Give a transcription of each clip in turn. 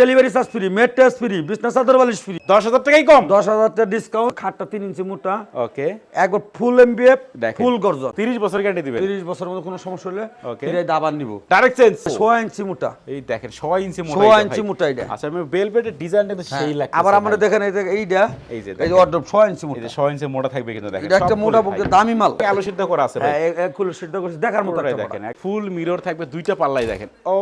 Delivery charge free মেড টেস্ট free বিজনেস চাদর বালিশ ফ্রি। দশ হাজার টাকাই কম? দশ হাজার টাকা ডিসকাউন্ট খাটটা তিন ইঞ্চি মোটা। ওকে। একবার ফুল এমবিএফ ফুল গর্জন। তিরিশ বছর গ্যারান্টি দিবেন। তিরিশ বছরের মধ্যে কোনো সমস্যা হলে Okay. এটাই দাবার নিব। ডাইরেক্ট চেঞ্জ সোয়া ইঞ্চি মোটা। এই দেখেন ছয় ইঞ্চি মোটা সোয়া ইঞ্চি মোটা এটা। আচ্ছা আমি বেলভেটের ডিজাইনটা কিন্তু সেই লাগছে হ্যাঁ, আবার আমরা দেখেন এই এইটা এই যে এই অর্ডার ছয় ইঞ্চি মোটা। ছয় ইঞ্চি মোটা থাকবে কিন্তু দেখেন। এটা একটা মোটা বুকের দামি মাল। আলু সিদ্ধ করা আছে ভাই। হ্যাঁ খুলে সিদ্ধ করছি দেখার মতো দেখেন ফুল মিরর থাকবে দুইটা পাল্লাই দেখেন। ও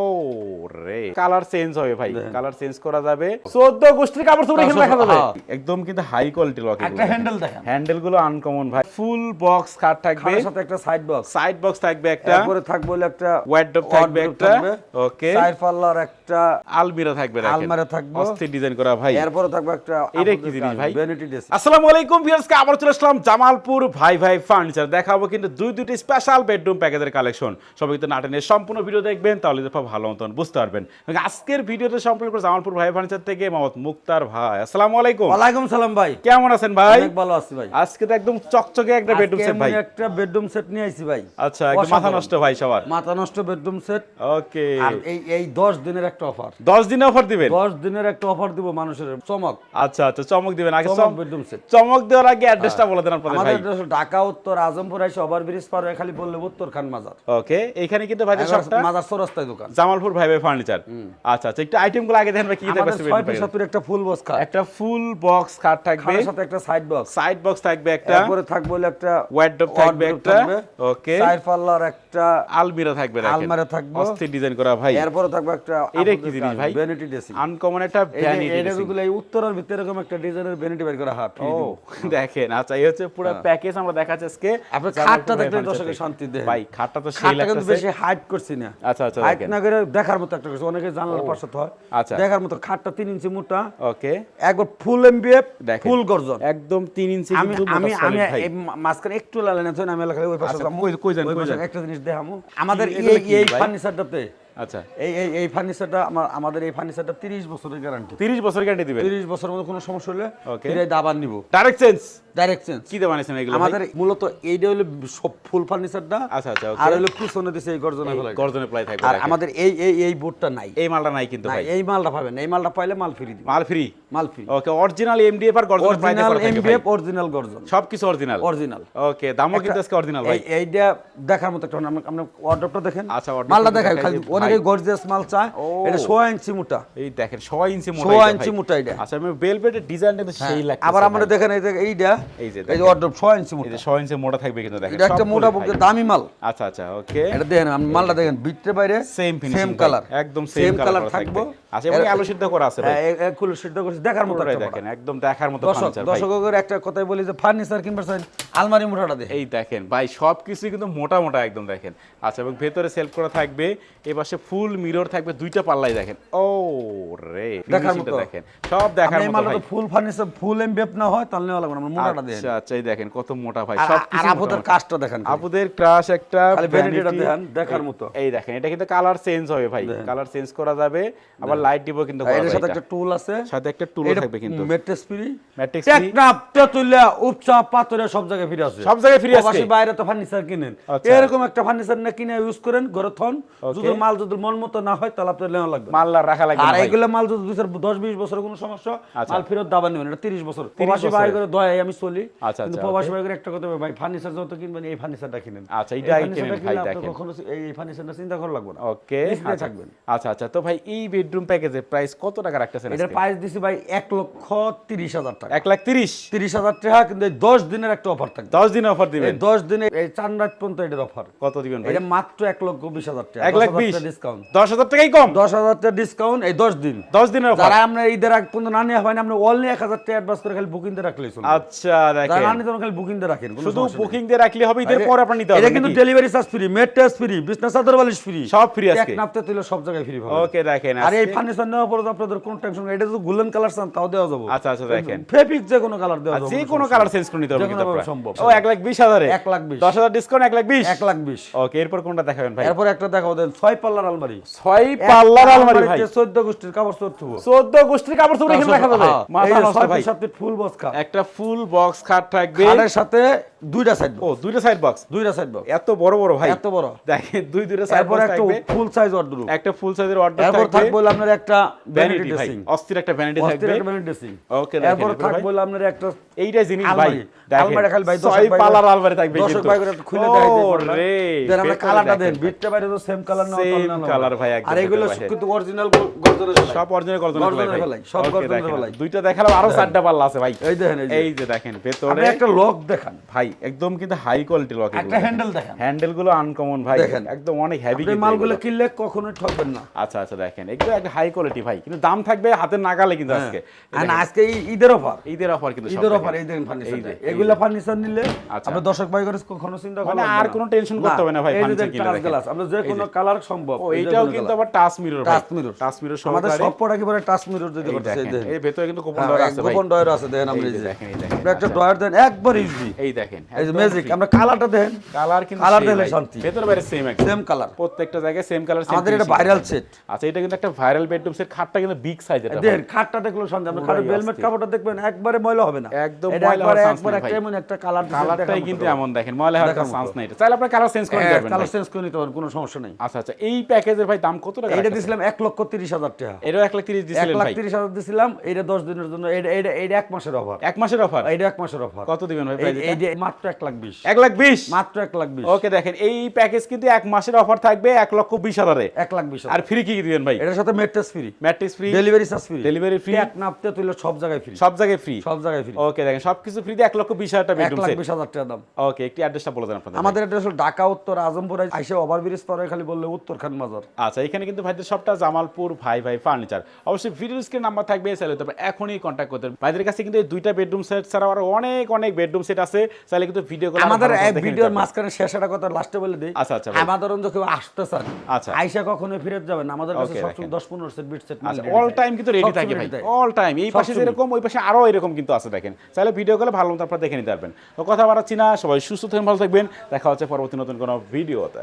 রে কালার চেঞ্জ হবে ভাই। কালার চেঞ্জ করা যাবে। 14 গোষ্ঠীর কাপড় চোপড় এখানে দেখা যাবে। একদম কিন্তু হাই কোয়ালিটি লক একটা হ্যান্ডেল দেখেন। হ্যান্ডেলগুলো আনকমন ভাই। ফুল বক্স কাট থাকবে। সাথে একটা সাইড বক্স সাইড বক্স থাকবে একটা। উপরে থাকবে একটা একটা ওয়ার্ডরোব থাকবে একটা। ওকে সাইড পাল্লার একটা আলমিরা থাকবে আলমারি থাকবে। অস্থির ডিজাইন করা ভাই। এরপরে থাকবে একটা এটা কি জিনিস ভাই? ভ্যানিটি ড্রেস আসসালামু আলাইকুম ভিউয়ার্সকে আবার চলে আসলাম জামালপুর ভাই ভাই ফার্নিচার দেখাবো কিন্তু দুই দুটি স্পেশাল বেডরুম প্যাকেজের কালেকশন সবাই নাটেনের সম্পূর্ণ ভিডিও দেখবেন তাহলে তো ভালো মতন বুঝতে পারবেন। আজকের ভিডিওতে করে জামালপুর ভাই ফার্নিচার থেকে মোহাম্মদ মুক্তার ভাই। আসসালামু আলাইকুম। সালাম ভাই। কেমন আছেন ভাই? অনেক ভালো আছি ভাই। আজকে তো একদম চকচকে একটা বেডরুম সেট ভাই। একটা বেডরুম সেট নিয়ে আইছি ভাই। আচ্ছা একদম মাথা নষ্ট ভাই সবার। মাথা নষ্ট বেডরুম সেট ওকে আর এই এই 10 দিনের একটা অফার দশ দিনে অফার দিবেন? 10 দিনের একটা অফার দিব মানুষের চমক। আচ্ছা আচ্ছা চমক দিবেন। আগে চমক বেডরুম সেট। চমক দেওয়ার আগে অ্যাড্রেসটা বলে দেন আপনাদের ভাই। আমাদের ঢাকা উত্তর আজমপুর আইসে ওভার ব্রিজ পার হয়ে খালি বললে উত্তর খান মাজার। ওকে এইখানে কিন্তু ভাই সবটা মাজার চৌরাস্তায় দোকান। জামালপুর ভাই ভাই ফার্নিচার আচ্ছা আচ্ছা একটু আইটেমগুলো আগে দেখেন ভাই কি থাকবে আমাদের ছয় পিস একটা ফুল বক্স খাট একটা ফুল বক্স খাট থাকবে। সাথে একটা সাইড বক্স সাইড বক্স থাকবে একটা। তারপরে থাকবে একটা ওয়ার্ডরোব থাকবে একটা। ওকে চার পাল্লার একটা আলমিরা থাকবে আলমারি থাকবে। অস্থির ডিজাইন করা ভাই। এরপরে থাকবে একটা এটা কি জিনিস ভাই? ভ্যানিটি ড্রেসিং আনকমন একটা ভ্যানিটি এটা গুলো এই উত্তরের ভিতরে এরকম একটা ডিজাইনের ভ্যানিটি বের করা হাট ও দেখেন আচ্ছা এই হচ্ছে পুরো প্যাকেজ আমরা দেখাচ্ছি আজকে। আপনি খাটটা দেখলে furniture শান্তি দেন ভাই খাটটা তো সেই খাটটা কিন্তু বেশি হাইট করছি না। আচ্ছা আচ্ছা হাইট না করে দেখার মতো একটা করছি। অনেকে জানালার পাশে হয় আচ্ছা। দেখার মতো খাটটা তিন ইঞ্চি মোটা। ওকে। একবার ফুল এমবিএফ ফুল গর্জন। একদম 3 ইঞ্চি আমি আমি মাঝখানে একটু লালে না আমি ওই পাশে কই-? একটা জিনিস দেখামু আমাদের এই? ফার্নিচারটাতে আচ্ছা। এই এই এই ফার্নিচারটা আমার আমাদের এই ফার্নিচারটা 30 বছরের গ্যারান্টি 30 বছর গ্যারান্টি দিবেন? 30 বছরের মধ্যে কোনো সমস্যা হলে. এটাই দাবার নিব। ডাইরেক্ট চেঞ্জ ডাইরেক্ট চেঞ্জ কি বানাইছেন এগুলো আমাদের মূলত এইটা হলো সব ফুল ফার্নিচারটা আচ্ছা, আচ্ছা, আর হলো পিছনে দিছে এই গর্জনে ফেলাই গর্জনে প্লাই থাকবে আর আমাদের এই এই এই বোর্ডটা নাই। এই মালটা নাই কিন্তু ভাই। এই মালটা পাবেন এই মালটা পাইলে মাল ফ্রি দিবে মাল ফ্রি? মাল ফ্রি। ওকে অরিজিনাল এমডিএফ আর গর্জনে প্লাই অরিজিনাল থাকবে ভাই। এমবিএফ অরিজিনাল গর্জন। সবকিছু অরিজিনাল অরিজিনাল ওকে দামও কিন্তু আজকে অরিজিনাল ভাই। এইটা দেখার মতো একটা আমরা আমরা অর্ডারটা দেখেন। আচ্ছা, মালটা দেখাই খালি অনেকে গর্জিয়াস মাল চায়। এটা সোয়া ইঞ্চি মোটা। এই দেখেন 6 ইঞ্চি মোটা সোয়া এটা ইঞ্চি মোটা এটা। আচ্ছা আমি বেলভেটের ডিজাইনটা কিন্তু সেই লাগছে আবার আমরা দেখেন এইটা। এই যে এই যে এই মোটা। যে 6 ইঞ্চি মোটা থাকবে কিন্তু দেখেন এটা একটা মোটা বুকের দামি মাল। আচ্ছা আচ্ছা ওকে এটা দেখেন মালটা দেখেন ভিতরে বাইরে সেম ফিনিশিং সেম কালার একদম সেম কালার থাকবে। আচ্ছা এবং আলু সিদ্ধ করা আছে ভাই। খুলে সিদ্ধ করছি দেখার মতো দেখেন একদম দেখার মতো ফার্নিচার দর্শকের একটা কথাই বলি যে ফার্নিচার কিনবার চাই আলমারি মোটাটা দেখে এই দেখেন ভাই সব কিছুই কিন্তু মোটা মোটা একদম দেখেন। আচ্ছা এবং ভেতরে সেলফ করা থাকবে এই পাশে ফুল মিরর থাকবে দুইটা পাল্লাই দেখেন। ও রে দেখার মতো। দেখেন। সব দেখার মতো ভাই। ফুল ফার্নিচার ফুল না হয় তাহলে নেওয়া লাগবে না মোটাটা দেখেন। আচ্ছা আচ্ছা এই দেখেন কত মোটা ভাই। সব কিছু আপুদের কাজটা দেখেন আপুদের ক্রাশ একটা ভ্যানিটিটা দেখেন, দেখার মতো। এই দেখেন এটা কিন্তু কালার চেঞ্জ হবে ভাই। কালার চেঞ্জ করা যাবে আবার লাইট দিব কিন্তু যায় সাথে একটা টুল আছে। সাথে একটা টুল থাকবে কিন্তু। Mattress free Matrix free। Teknaf Tetulia উপচাপ পাথরে সব জায়গায় ফ্রি আছে। সব জায়গায় free আছে? প্রবাসী বাইরে তো ফার্নিচার কিনেন। আচ্ছা। এরকম একটা ফার্নিচার না কিনে ইউজ করেন ঘরে থন। যদি মাল যদি মন মতো না হয় তাহলে আপনার নেওয়া লাগবে মাল রাখা লাগবে আর। এইগুলো মাল যদি দুই দশ বিশ বছরের কোনো সমস্যা আচ্ছা। মাল ফেরত দাবা নেবেন। এটা তিরিশ বছর। প্রবাসী। ভাই করে দয়ায় আমি চলি। আচ্ছা, কিন্তু প্রবাসী ভাই করে একটা কথা ভাই ফার্নিচার যত কিনবেন এই ফার্নিচারটা কিনেন। আচ্ছা, ফার্নিচারটা কিনেন। ভাই, দেখেন। কখনো এই ফার্নিচারটা চিন্তা করা লাগবে না। ওকে থাকবেন। আচ্ছা। আচ্ছা তো ভাই এই বেডরুম প্যাকেজে প্রাইস কত টাকা রাখতেছেন এটার প্রাইস দিছি ভাই এক লক্ষ তিরিশ হাজার টাকা। এক লাখ তিরিশ? তিরিশ হাজার টাকা কিন্তু দশ দিনের একটা অফার থাকবে। দশ দিন অফার দিবেন? এই দশ দিনে এই চার রাত পর্যন্ত এটার অফার কত দিবেন ভাই? এটা মাত্র এক লক্ষ বিশ হাজার টাকা এক লাখ বিশ? ডিসকাউন্ট দশ হাজার টাকাই কম? দশ হাজার টাকা ডিসকাউন্ট এই দশ দিন। দশ দিনের অফার যারা আমরা ঈদের আগ পর্যন্ত না নিয়ে হয় না আমরা অনলি এক হাজার টাকা অ্যাডভান্স করে খালি বুকিং দিয়ে রাখলেই চলবে। আচ্ছা যারা দেখেন না নিতে খালি বুকিং দিয়ে রাখেন শুধু বুকিং দিয়ে রাখলে হবে ঈদের পর আপনার নিতে হবে এটা হবে কিন্তু ডেলিভারি চার্জ ফ্রি মেড টেস্ট ফ্রি বিজনেস চাদর বালিশ ফ্রি সব ফ্রি আজকে? এক নাপতে তুলে সব জায়গায় ফ্রি পাবেন ওকে দেখেন আর এই ফার্নিচার নেওয়ার পরে আপনাদের কোনো টেনশন এটা যদি গোল্ডেন কালার চান তাও দেওয়া যাবে আচ্ছা, আচ্ছা, দেখেন। ফেপিক যে কোনো কালার দেওয়া যাবে যে কোনো কালার চেঞ্জ করে নিতে হবে কিন্তু আপনারা। সম্ভব। ও এক লাখ বিশ হাজারে? এক লাখ বিশ। দশ হাজার ডিসকাউন্ট এক লাখ বিশ? এক লাখ বিশ. ওকে এরপর কোনটা দেখাবেন ভাই? এরপর একটা দেখাও দেন ছয় পাল্লার আলমারি। ছয় পাল্লার আলমারি ভাই। গোষ্ঠীর কাপড় চোর থুবো। চোদ্দ গোষ্ঠীর কাপড় চোপড় এখানে রাখা যাবে? মাথা নষ্ট ভাই। ফুল বক্স একটা ফুল বক্স খাট থাকবে। খাটের সাথে দুইটা সাইড ও দুইটা সাইড বক্স দুইটা সাইড বক্স এত বড় বড় ভাই। এত বড়। দেখেন দুই দুইটা সাইড বক্স থাকবে। ফুল সাইজ অর্ডার একটা ফুল সাইজের অর্ডার থাকবে। থাকবে হলো আপনার একটা ভ্যানিটি ড্রেসিং অস্থির একটা ভ্যানিটি থাকবে। ভ্যানিটি ড্রেসিং ওকে দেখেন এরপর থাকবে হলো আপনার একটা এইটা জিনিস ভাই আলমারি। খালি ভাই ছয় পালার আলমারি থাকবে কিন্তু। ভাই করে একটু খুলে দেখাই দিই রে, দেন আমরা কালারটা দেন বিটটা বাইরে তো সেম কালার না Same colour ভাই, একদম আর এগুলো কিন্তু অরিজিনাল গর্জনের সব অরিজিনাল গর্জনের ভাই। সব গর্জনের। ফেলাই। দুইটা দেখালাম আরও চারটা পাল্লা আছে ভাই। এই দেখেন এই যে। দেখেন ভেতরে একটা লক দেখান। ভাই একদম কিন্তু হাই কোয়ালিটি লক একটা হ্যান্ডেল দেখেন। হ্যান্ডেলগুলো আনকমন ভাই। দেখেন। একদম অনেক হেভি মালগুলো কিনলে কখনোই ঠকবেন না। আচ্ছা আচ্ছা দেখেন। এগুলো একটা হাই কোয়ালিটি ভাই কিন্তু দাম থাকবে হাতের নাগালে কিন্তু আজকে। আর না, আজকে ঈদের অফার। ঈদের অফার কিন্তু ঈদের অফার এই দেখেন। ফার্নিচার এগুলা ফার্নিচার নিলে আচ্ছা। আপনি দর্শক ভাই করে কখনো চিন্তা মানে করবেন আর কোনো tension করতে হবে না ভাই, দেখেন। কিনে গ্লাস আমরা যে কোনো কালার সম্ভব ও এই এটাও কিন্তু আবার টাচ মিরর ভাই। টাচ মিরর টাচ মিরর আমাদের সহকারে। সব প্রোডাক্ট একেবারে টাচ মিরর যদি এই করতেছে এই দেখেন। এই ভেতরে কিন্তু গোপন হ্যাঁ, ডোর এই আছে ভাই। গোপন ডয়ার আছে দেখেন আমরা এই দেখেন, এই দেখেন। একটা ডয়ার দেন একবার ইউজি এই দেখেন এই যে ম্যাজিক আমরা কালারটা দেন। কালার কিন্তু same দিলে শান্তি। ভেতরে বাইরে সেম একদম। সেম কালার প্রত্যেকটা জায়গায় সেম কালার আমাদের এটা ভাইরাল সেট আচ্ছা এটা কিন্তু একটা ভাইরাল বেডরুম সেট খাটটা কিন্তু বিগ সাইজের দেখেন খাটটা দেখল খাটের বেলমেট কাপড়টা দেখবেন একবারে ময়লা হবে না। একদম ময়লা একবারে একবার একটা এমন একটা কালার কালারটাই কিন্তু এমন দেখেন ময়লা হওয়ার দেখার চান্স নাই এটা। চাইলে আপনার কালার চেঞ্জ করে যাবেন কালার চেঞ্জ করে নিতে পারেন কোনো সমস্যা নেই। আচ্ছা আচ্ছা এই প্যাকেজের ভাই দাম কত টাকা রাখতেছেন? দিছিলাম এক লক্ষ তিরিশ হাজার টাকা। এক লাখ তিরিশ এক দিছিলেন লাখ ভাই। তিরিশ হাজার দিছিলাম এইটা দশ দিনের জন্য এইটা এইটা এইটা এক মাসের অফার এক মাসের অফার এইটা এক মাসের অফার কত দিবেন ভাই এটা? এইটা মাত্র এক লাখ বিশ। এক লাখ বিশ? মাত্র এক লাখ বিশ। ওকে দেখেন এই প্যাকেজ কিন্তু এক মাসের অফার থাকবে এক লক্ষ বিশ হাজারে। এক লাখ বিশ আর ফ্রি কি কি দিবেন ভাই? এটার সাথে mattress free matrix free delivery charge free Delivery free? এক নাপতে সব জায়গায় ফ্রি সব জায়গায় ফ্রি সব জায়গায় ফ্রি ওকে দেখেন সবকিছু ফ্রি দিয়ে এক লক্ষ বিশ হাজার টাকা এক লাখ বিশ হাজার টাকা দাম। ওকে একটি অ্যাড্রেসটা বলে দেন আপনাদের আমাদের এটা হলো ঢাকা উত্তর আজমপুর আইসে পরে খালি বললে উত্তর খান মাজার আচ্ছা এখানে কিন্তু ভাইদের সবটা জামালপুর ভাই ভাই ফার্নিচার অবশ্যই ভিডিও স্ক্রিন নাম্বার থাকবে চাইলে তবে এখনই কন্ট্যাক্ট করতে। ভাইদের কাছে কিন্তু এই দুইটা বেডরুম সেট ছাড়া আরও অনেক অনেক বেডরুম সেট আছে। চাইলে কিন্তু ভিডিও কল আমাদের ভিডিওর মাঝখানে শেষ একটা কথা লাস্টে বলে দিই। আচ্ছা, আচ্ছা, আমাদের আসতে চান আচ্ছা। আইসা কখনো ফিরত যাবেন আমাদের কাছে সবসময় দশ পনেরো সেট বিট সেট আচ্ছা অল টাইম কিন্তু রেডি থাকে ভাই। অল টাইম এই পাশে। যেরকম ওই পাশে আরও এরকম কিন্তু আছে দেখেন। চাইলে ভিডিও কলে ভালো মতো আপনারা দেখে নিতে পারবেন। তো কথা বাড়াচ্ছি না সবাই সুস্থ থাকবেন ভালো থাকবেন। দেখা হচ্ছে পরবর্তী নতুন কোনো ভিডিওতে